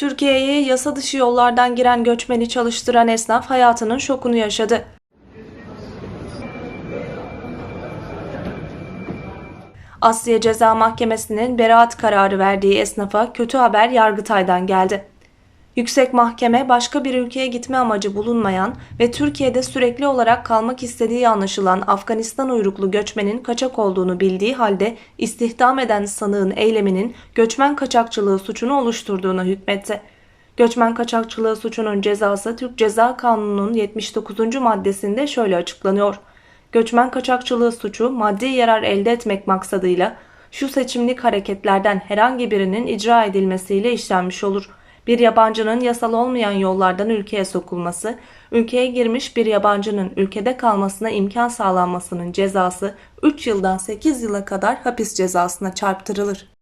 Türkiye'ye yasa dışı yollardan giren göçmeni çalıştıran esnaf hayatının şokunu yaşadı. Asliye Ceza Mahkemesi'nin beraat kararı verdiği esnafa kötü haber Yargıtay'dan geldi. Yüksek Mahkeme başka bir ülkeye gitme amacı bulunmayan ve Türkiye'de sürekli olarak kalmak istediği anlaşılan Afganistan uyruklu göçmenin kaçak olduğunu bildiği halde istihdam eden sanığın eyleminin göçmen kaçakçılığı suçunu oluşturduğuna hükmetti. Göçmen kaçakçılığı suçunun cezası Türk Ceza Kanunu'nun 79. maddesinde şöyle açıklanıyor. Göçmen kaçakçılığı suçu maddi yarar elde etmek maksadıyla şu seçimlik hareketlerden herhangi birinin icra edilmesiyle işlenmiş olur. Bir yabancının yasal olmayan yollardan ülkeye sokulması, ülkeye girmiş bir yabancının ülkede kalmasına imkan sağlanmasının cezası 3 yıldan 8 yıla kadar hapis cezasına çarptırılır.